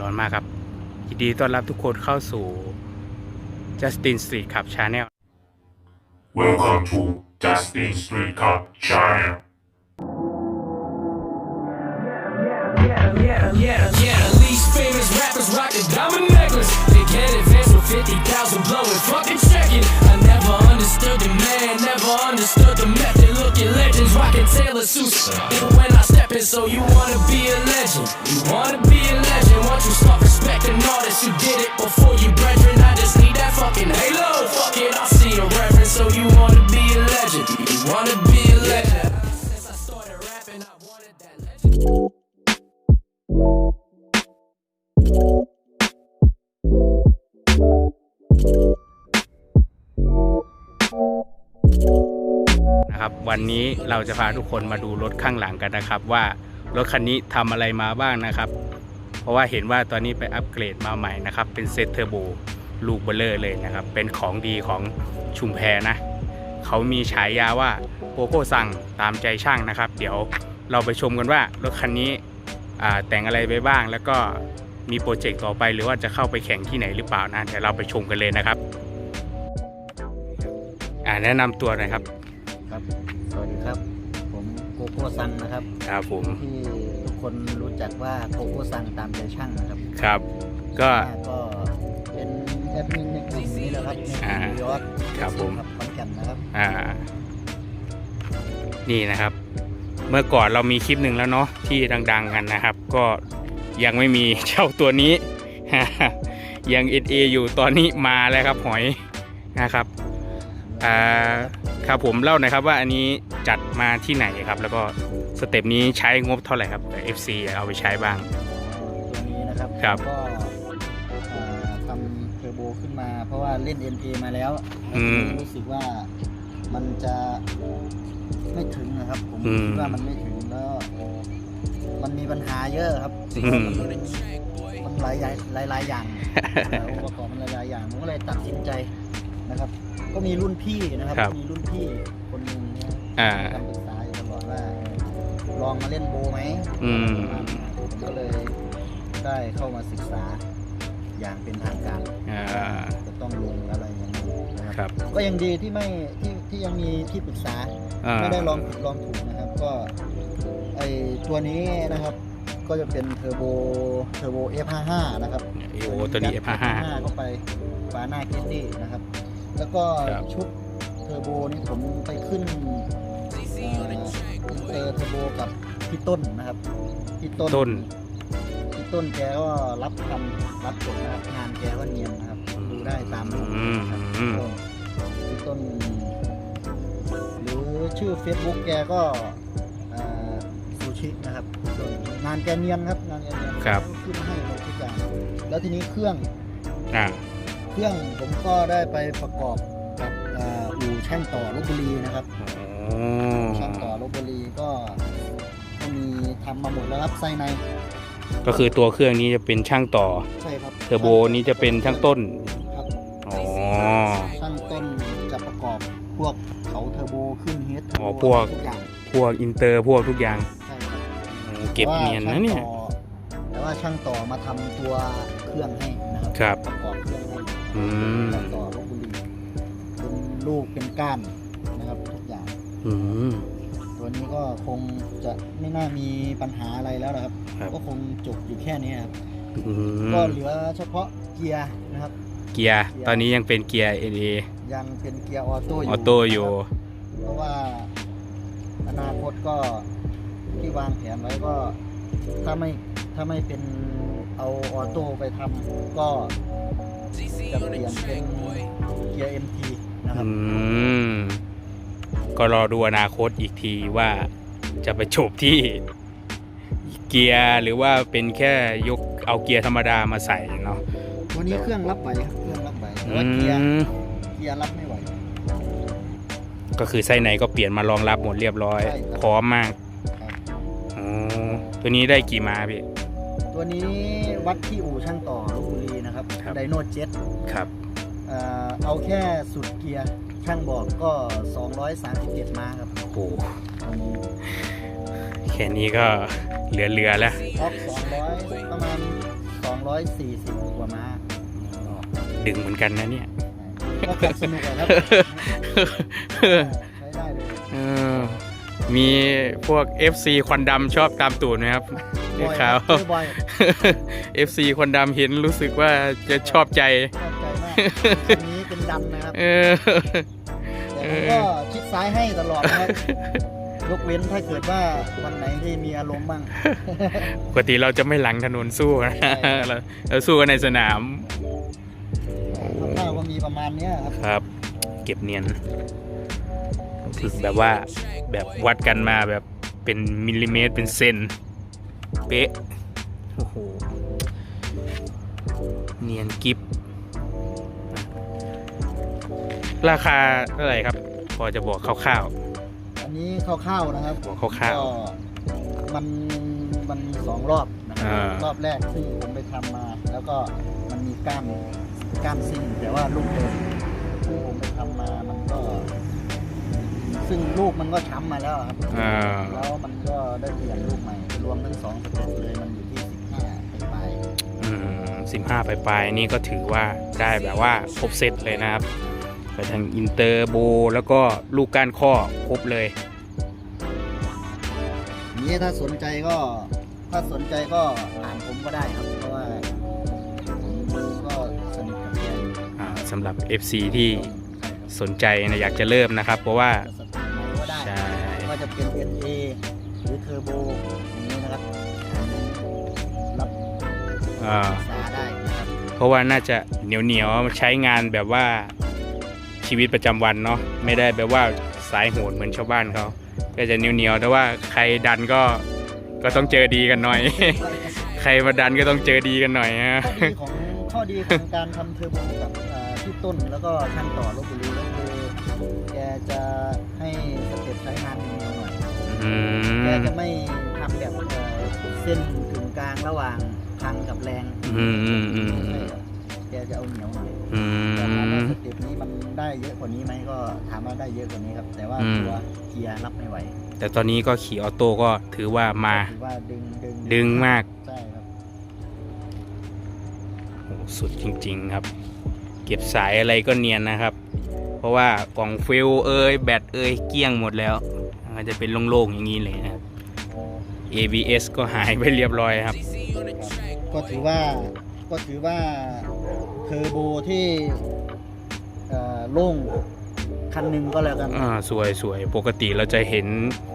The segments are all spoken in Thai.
ร้อนมากครับ ยินดีต้อนรับทุกคนเข้าสู่ Justin Street Club Channel Welcome to Justin Street Cup Channel. Yeah, yeah, yeah, yeah. These famous rappers rock the diamond necklace. They get advanced with 50,000 blowing, fucking checking. I never understood the man, never understood the method. Look at legends rocking Taylor suits. Even when I step in, so you wanna be a legend. You wanna นะครับ วันนี้เราจะพาทุกคนมาดูรถข้างหลังกันนะครับ ว่ารถคันนี้ทำอะไรมาบ้างนะครับ เพราะว่าเห็นว่าตอนนี้ไปอัปเกรดมาใหม่นะครับ เป็นเซตเทอร์โบลูกเบลเลอร์เลยนะครับ เป็นของดีของชุมแพนะ เขามีฉายาว่าโกโก้สั่งตามใจช่างนะครับ เดี๋ยวเราไปชมกันว่ารถคันนี้แต่งอะไรไปบ้าง แล้วก็มีโปรเจกต์ต่อไปหรือว่าจะเข้าไปแข่งที่ไหนหรือเปล่านะเดี๋ยวเราไปชมกันเลยนะครับ แนะนำตัวหน่อยครับ ครับ สวัสดีครับ ผมโกโก้ซังนะครับ ครับผมที่ทุกคนรู้จักว่าโกโก้ซังตามใจช่างนะครับ ครับ ก็ก็เป็นแอดมินในกลุ่มนี้นะครับในกลุ่มยอดครับผมครับขอนแก่นนะครับ อ่า นี่นะครับ เมื่อก่อนเรามีคลิปหนึ่งแล้วเนาะที่ดัง ๆ กันนะครับ ก็ยังไม่มีเจ้าตัวนี้ยังเอเออยู่ตอนนี้มาแล้วครับหอยนะครับ อ่าครับผมเล่าหน่อยครับว่าอันนี้จัดมาที่ไหนครับ แล้วก็สเต็ปนี้ใช้งบเท่าไหร่ครับแต่ FC เอาไปใช้บ้าง ตัวนี้นะครับครับ ก็เอ่อทำเทอร์โบขึ้นมา เพราะว่าเล่น NA มาแล้วอืมรู้สึกว่ามันจะไม่ถึงนะครับ ผมอืมคิดว่ามันไม่ถึงแล้วมันมีปัญหาเยอะครับอืม มันหลายอย่างหลายหลายๆอย่างองค์ประกอบมันหลายๆอย่างผมก็เลยตัดสินใจนะครับ ก็มีรุ่นพี่นะครับครับมีรุ่นพี่คนหนึ่งนะอ่าคำปรึกษาอยู่ตลอดว่าลองมาเล่นโบไหมอืม ผมก็เลยได้เข้ามาศึกษาอย่างเป็นทางการอ่า จะต้องลงอะไรอย่างนี้นะคครับรับก็ยังดีที่ไม่ที่ที่ยังมีที่ปรึกษา อ่า ไม่ได้ลองผิดลองถูกนะครับก็ไอตัวนี้นะครับก็จะเป็นเทอร์โบเทอร์โบ F55 นะครับโอ้โหตัวนี้ F55 เข้าไปฝาหน้าเกตตี้นะครับ แล้วก็ครับ ชุดเทอร์โบนี่ผมไปขึ้นเอ่ออินเตอร์เทอร์โบกับพี่ต้นนะครับพี่ต้นต้น พี่ต้นแกก็รับทำรับกดนะครับงานแกก็เนียนนะครับดูได้ตามรูปอืมนะครับอืม ก็พี่ต้น หรือชื่อ Facebook แกก็ซูชินะครับพี่ต้นงานแกเนียนครับงานแกเนียนครับ ขึ้นให้หมดทุกอย่างแล้วทีนี้เครื่อง อ่า เครื่องผมก็ได้ไปประกอบกับอ่าอู่ช่างต่อลบบุรีนะครับโอ้ช่างต่อลบบุรีก็ก็มีทำมาหมดแล้วครับไส้ในก็คือตัวเครื่องนี้จะเป็นช่างต่อ ใช่ครับเทอร์โบนี้จะเป็นช่างต้น ครับ อ๋อ ช่างต้นจะประกอบพวกเขาเทอร์โบขึ้นเฮดอ๋อพวก ทุกอย่างพวกอินเตอร์พวกทุกอย่างใช่ครับโอ้เก็บเนียนนะเนี่ย แต่ว่าช่างต่อมาทำตัวเครื่องให้นะครับครับ ประกอบเครื่องให้ อืมช่างต่อลบบุรีเป็นลูกเป็นก้านนะครับทุกอย่าง อืม ตัวนี้ก็คงจะไม่น่ามีปัญหาอะไรแล้วนะครับ ครับ ก็คงจบอยู่แค่นี้ครับอืมก็เหลือเฉพาะเกียร์นะครับ เกียร์ตอนนี้ยังเป็นเกียร์เอเอยังเป็นเกียร์ออโต้อยู่ออโต้อยู่เพราะว่าอนาคตก็ที่วางแผนไว้ก็ ถ้าไม่ถ้าไม่เป็นเอาออโต้ไปทำก็ จะเปลี่ยนเป็นเกียร์ MT นะครับอืม ก็รอดูอนาคตอีกทีว่าจะไปจบที่เกียร์หรือว่าเป็นแค่ยกเอาเกียร์ธรรมดามาใส่เนาะวันนี้เครื่องรับไหวครับเครื่องรับไหวแต่อืว่าเกียร์มเกียร์รับไม่ไหวก็คือไส้ในก็เปลี่ยนมารองรับหมดเรียบร้อยใช่ครับพร้อมมากครับอ๋อตัวนี้ได้กี่ม้าพี่ตัวนี้วัดที่อู่ช่างต่อลบบุรีนะ ครับครับ ไดโนเจ็ตครับ เอาแค่สุดเกียร์ช่างบอกก็ 237 ม้าครับ โอ้โห แค่นี้ก็เหลือๆแล้วออฟ200 ประมาณ 240 กว่าม้า ดึงเหมือนกันนะเนี่ย ก็ขับสนุกอะครับ ใช้ได้เลยเออมีพวก FC ควันดำชอบตามตูดไหมครับ บ่อยข่าวครับเจอบ่อย FC ควันดำเห็นรู้สึกว่าจะชอบใจชอบใจมากคันนี้เป็นดำนะครับเออแต่ผมก็ชิดซ้ายให้ตลอดนะครับยกเว้นถ้าเกิดว่าวันไหนที่มีอารมณ์บ้างปกติเราจะไม่หลังถนนสู้นะเราเราสู้กันในสนามข้าวๆก็มีประมาณเนี้ยครับครับ เก็บเนียนฝึกแบบว่าแบบวัดกันมาแบบเป็นมิลลิเมตรเป็นเซน เป๊ะ โอ้โห เนียนกิฟราคาเท่าไหร่ครับ พอจะบอกคร่าวอันนี้ข้าวๆนะครับบอกคร่าว ก็มันมันมีสองรอบนะครัอ่า รอบแรกที่ผมไปทำมา แล้วก็มันมีก้ามก้ามซิ่งแต่ว่าลูกเดิมที่ผมไปทำมามันก็ ซึ่งลูกมันก็ช้ำมาแล้วครับๆอ่า แล้วมันก็ได้เปลี่ยนลูกใหม่ รวมทั้งสองสเต็ปเลยมันอยู่ที่สิบห้าไปอืมสิบห้าปลายๆนี่ก็ถือว่าได้แบบว่าครบเซตเลยนะครับไปทางอินเตอร์โบแล้วก็ลูกก้านข้อครบเลยนี้ถ้าสนใจก็ ถ้าสนใจก็ถามผมก็ได้ครับ เพราะว่าผมก็สนิทกับแกอยู่อ่าสำหรับ FC ที่สนใจนะอยากจะเริ่มนะครับ เพราะว่าจะส จะเป็น NA หรือเทอร์โบอย่างนี้นะครับรับอ่าศึกษาได้นะครับเพราะว่าน่าจะเหนียวเหนียวๆใช้งานแบบว่าชีวิตประจำวันเนาะไม่ได้แบบว่าสายโหดเหมือนชาวบ้านเขาก็จะเหนียวเหนียวๆแต่ว่าใครดันก็ก็ต้องเจอดีกันหน่อย ใครมาดันก็ต้องเจอดีกันหน่อยฮะ ข้อดีของข้อดีของการทำเทอร์โบกับอ่าพี่ต้นแล้วก็ช่างต่อลบบุรีก็คือ แกจะให้สเต็ปใช้งานดีหน่อยอืแกมจะไม่ทำแบบเอ่อเส้นถึงกลางระหว่างพังกับแรงอืมอืมอืมอืมแกจะเอาเหนียวหน่อย อืแต่ถามว่าม สเต็ปนี้มันได้เยอะกว่านี้ไหมก็ถามว่าได้เยอะกว่านี้ครับ แต่ว่าอืม ตัวเกียร์รับไม่ไหวแต่ตอนนี้ก็ขี่ออโต้ก็ถือว่ามา ถือว่าดึงดึงดึงมากใช่ครับโอ้สุดจริง ๆ ครับ เก็บสายอะไรก็เนียนนะครับ ราะว่ากล่องฟิลเอยแบตเอยเกลี้ยงหมดแล้วมันจะเป็นโล่งๆอย่างนี้เลยนะครับ ABS ก็หายไปเรียบร้อยครับ ก็ถือว่าก็ถือว่าเทอร์โบที่เอ่อโล่งคันหนึ่งก็แล้วกันอ่าสวยสวยปกติเราจะเห็น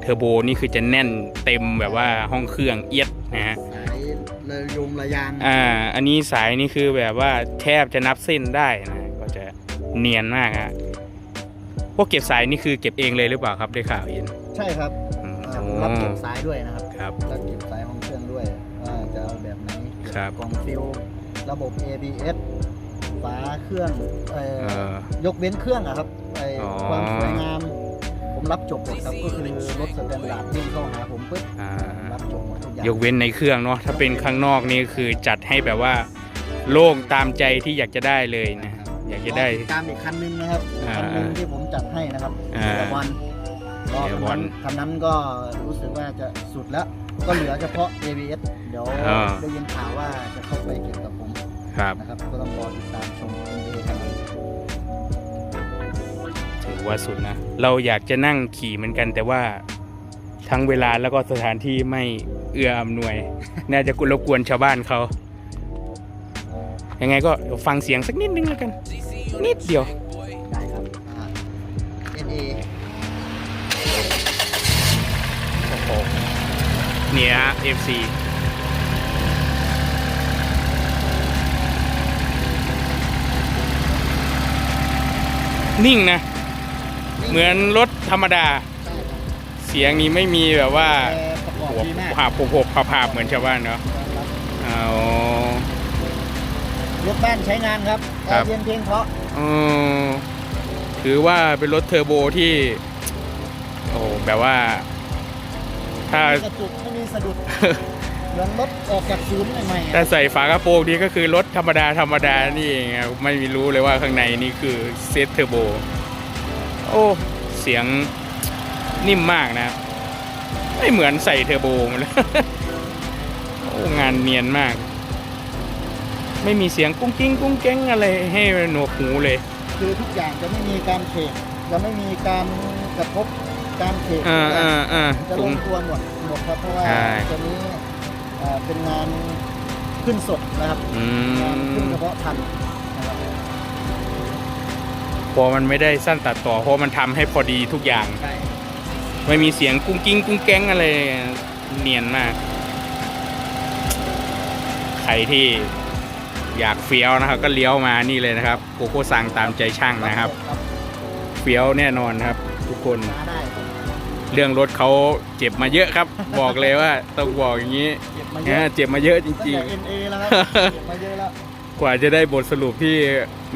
เทอร์โบนี่คือจะแน่นเต็มแบบว่าห้องเครื่องเอียดนะฮะสายระยงระยางอ่าอันนี้สายนี่คือแบบว่าแทบจะนับเส้นได้นะก็จะเนียนมากฮะ พวกเก็บสายนี่คือเก็บเองเลยหรือเปล่าครับได้ข่าวเห็นใช่ครับอืมอ่าผมรับเก็บสายด้วยนะครับครับ รับเก็บสายของเครื่องด้วยว่าจะเอาแบบไหนครับ กล่องฟิลระบบ ABS ฝาเครื่องเอ่อเออยกเว้นเครื่องอะครับไอ้อ๋อ ความสวยงาม ผมรับจบหมดครับก็คือรถสแตนดาร์ดวิ่งเข้าหาผมปุ๊บอ่า รับจบหมดทุกอย่างยกเว้นในเครื่องเนาะถ้าเป็นข้างนอกนี่คือจัดให้แบบว่า โล่งตามใจที่อยากจะได้เลยนะ อยากจะได้รอติตามอีกคันนึงนะครับอ่าคันนึงที่ผมจัดให้นะครับอ่าเดียวันรอเดี๋คัยวนวันนั้นคันนั้นก็รู้สึกว่าจะสุดแล้ว ก็เหลือเฉพาะ ABS เดี๋ยวอ่า ได้ยินข่าวว่าจะเข้าไปเก็บกับผมครับ นะครับ ก็ต้องรอติดตามชม NA คันนั้นถือว่าสุดนะ เราอยากจะนั่งขี่เหมือนกัน แต่ว่าทั้งเวลาแล้วก็สถานที่ไม่เอื้ออำนวย น่าจะกุรบกวนชาวบ้านเขายังไงก็เดี๋ยวฟังเสียงสักนิดนึงแล้วกัน นิดเดียว ได้ครับอ่า NA โอ้โหเนี่ย FC นิ่งนะ เหมือนรถธรรมดา ใช่ครับเสียงนี้ไม่มีแบบว่าแต่ประกอบหัวดีมากผาบผบผาผาบเหมือนชาวบ้านเนาะเอา รถบ้านใช้งานครับครัแอบร์เย็นเพียงเพราะเออ ถือว่าเป็นรถเทอร์โบที่ โอ้แบบว่า ถ้าไม่มีกระจุกไม่มีสะดุดเหมือนรถออกจากศูนย์ใหม่ๆถ้าอะใส่ฝากระโปรงนี่ก็คือรถธรรมดาธรรมดานี่เองครับไม่มีรู้เลยว่าข้างในนี่คือเซตเทอร์โบ โอ้ เสียงนิ่มมากนะไม่เหมือนใส่เทอร์โบมาเลยโอ้งานเนียนมาก ไม่มีเสียงกุ้งกิ้งกุ้งเก้งอะไรให้หนวกหูเลย คือทุกอย่างจะไม่มีการเขกจะไม่มีการกระทบการเขกอ่าอ่าอ่าจะผลมงตัวหมดหมดครับเพราะว่าใช่ตัวนี้เอ่อเป็นงานขึ้นสดนะครับอืงานขึ้นมเฉพาะพันธุ์นะครับพอมันไม่ได้สั้นตัดต่อเพราะมันทำให้พอดีทุกอย่างใช่ไม่มีเสียงกุ้งกิ้งกุ้งแก้งอะไรเนียนมาก ใครที่ อยากเฟี้ยวนะครับก็เลี้ยวมานี่เลยนะครับโกโก้สั่งตามใจช่างนะครับครับ เฟี้ยวแน่นอนครับ ทุกคน มาได้เรื่องรถเขาเจ็บมาเยอะครับ บอกเลยว่าต้องบอกอย่างนี้เก็บมาเยนะอะเจ็บมาเยอะจตั้งริง แต่ NA แล้วครับเก็บมาเยอะแล้วๆ กว่าจะได้บทสรุปที่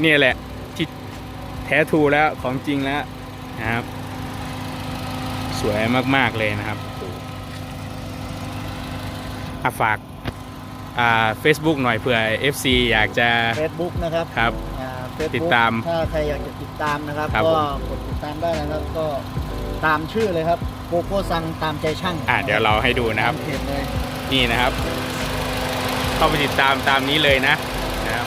เนี่ยแหละที่แท้ทรูแล้วของจริงแล้วนะครับ สวยมากๆเลยนะครับอะฝาก อ่า Facebook หน่อยเผื่อ FC อยากจะ Facebook นะครับครับอ่า Facebook ติดตามถ้าใครอยากจะติดตามนะครับ ครับก็ผม กดติดตามได้นะครับก็ตามชื่อเลยครับโกโก้ซังตามใจช่างอะเดี๋ยวเราให้ดูนะครับตามเพจเลยนี่นะครับ เข้าไปติดตามตามนี้เลยนะนะครับ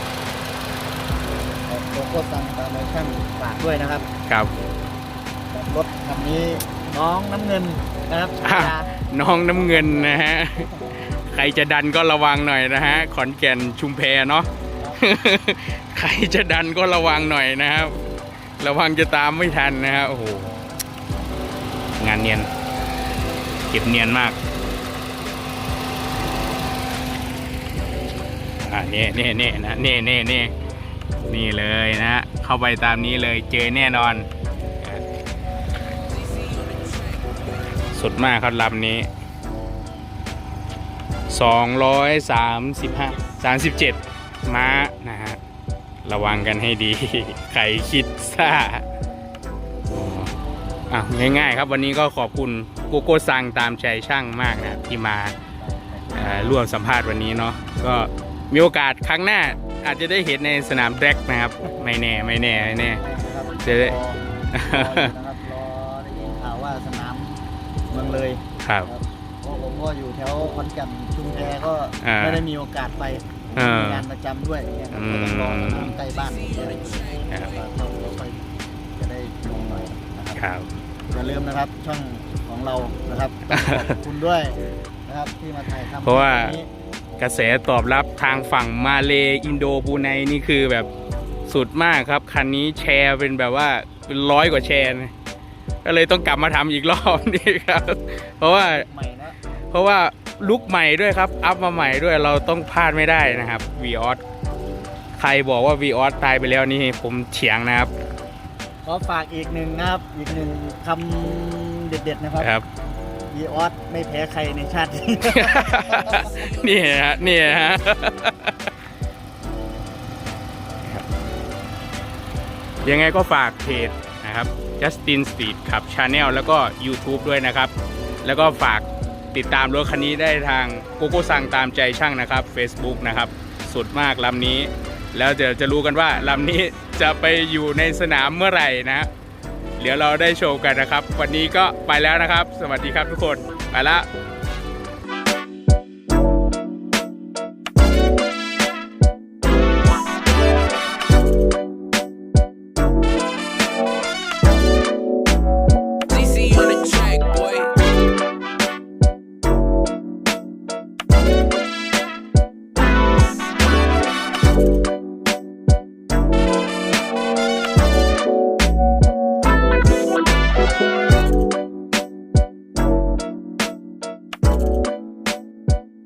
โกโก้ซังตามใจช่างฝากด้วยนะครับครับ กับรถคันนี้น้องน้ำเงินนะครับอะฉายา น้องน้ำเงินนะฮะ ใครจะดันก็ระวังหน่อยนะฮะ ขอนแก่นชุมแพเนาะ ใครจะดันก็ระวังหน่อยนะครับ ระวังจะตามไม่ทันนะฮะ โอ้โห งานเนียน เก็บเนียนมาก อ่านี่นี่นี่นะเนี่นี่นี่นี่เลยนะ เข้าไปตามนี้เลย เจอแน่นอน สุดมากครับลำนี้ 235 37 ม้านะฮะ ระวังกันให้ดี ใครคิดซ่าอ๋ออะง่ายๆครับวันนี้ก็ขอบคุณโกโก้ซังตามใจช่างมากนะครับที่มาเอ่อร่วมสัมภาษณ์วันนี้เนาะก็มีโอกาสครั้งหน้าอาจจะได้เห็นในสนามแดร็กนะครับ ไม่แน่ไม่แน่ไม่แน่นะครับจะได้รอรออยู่นะครับรอได้ยินข่าวว่าสนามเมืองเลยครับ เพราะผมก็อยู่แถวขอนแก่นชุมแพก็อ่าไม่ได้มีโอกาสไปอ่ามีมีงานประจำด้วยเนี่ยครับอืม ก็ต้องรอสนามใกล้บ้านผมเลยครับเราเราไปจะได้ลงหน่อยนะครับ ครับ อย่าลืมนะครับช่องของเรานะครับต้องขอบคุณด้วยนะครับที่มาถ่ายทำเพราะว่านนี้กระแสตอบรับทางฝั่งมาเลอินโดบรูไนนี่คือแบบสุดมากครับ คันนี้แชร์เป็นแบบว่าเป็นร้อยกว่าแชร์นะ ก็เลยต้องกลับมาทำอีกรอบนี่ครับ เพราะว่า ใหม่นะเพราะว่าลุกใหม่ด้วยครับ อัพมาใหม่ด้วยเราต้องพลาดไม่ได้นะครับวีออสใครบอกว่าวีออสตายไปแล้วนี่ผมเฉียงนะครับขอฝากอีกหนึ่งนะครับ อีกหนึ่งคำเด็ดๆนะครับครับ ยีออสไม่แพ้ใครในชาตินี้ นี่ฮะนี่ฮะยังไงก็ฝากเพจ นะครับ Justin Street ขับ Channel แล้วก็ YouTube ด้วยนะครับ แล้วก็ฝากติดตามรถคันนี้ได้ทางโกโก้สั่งตามใจช่างนะครับ Facebook นะครับ สุดมากลำนี้ แล้วจะจะรู้กันว่าลำนี้จะไปอยู่ในสนามเมื่อไหร่นะ เดี๋ยวเราได้โชว์กันนะครับ วันนี้ก็ไปแล้วนะครับ สวัสดีครับทุกคน ไปละ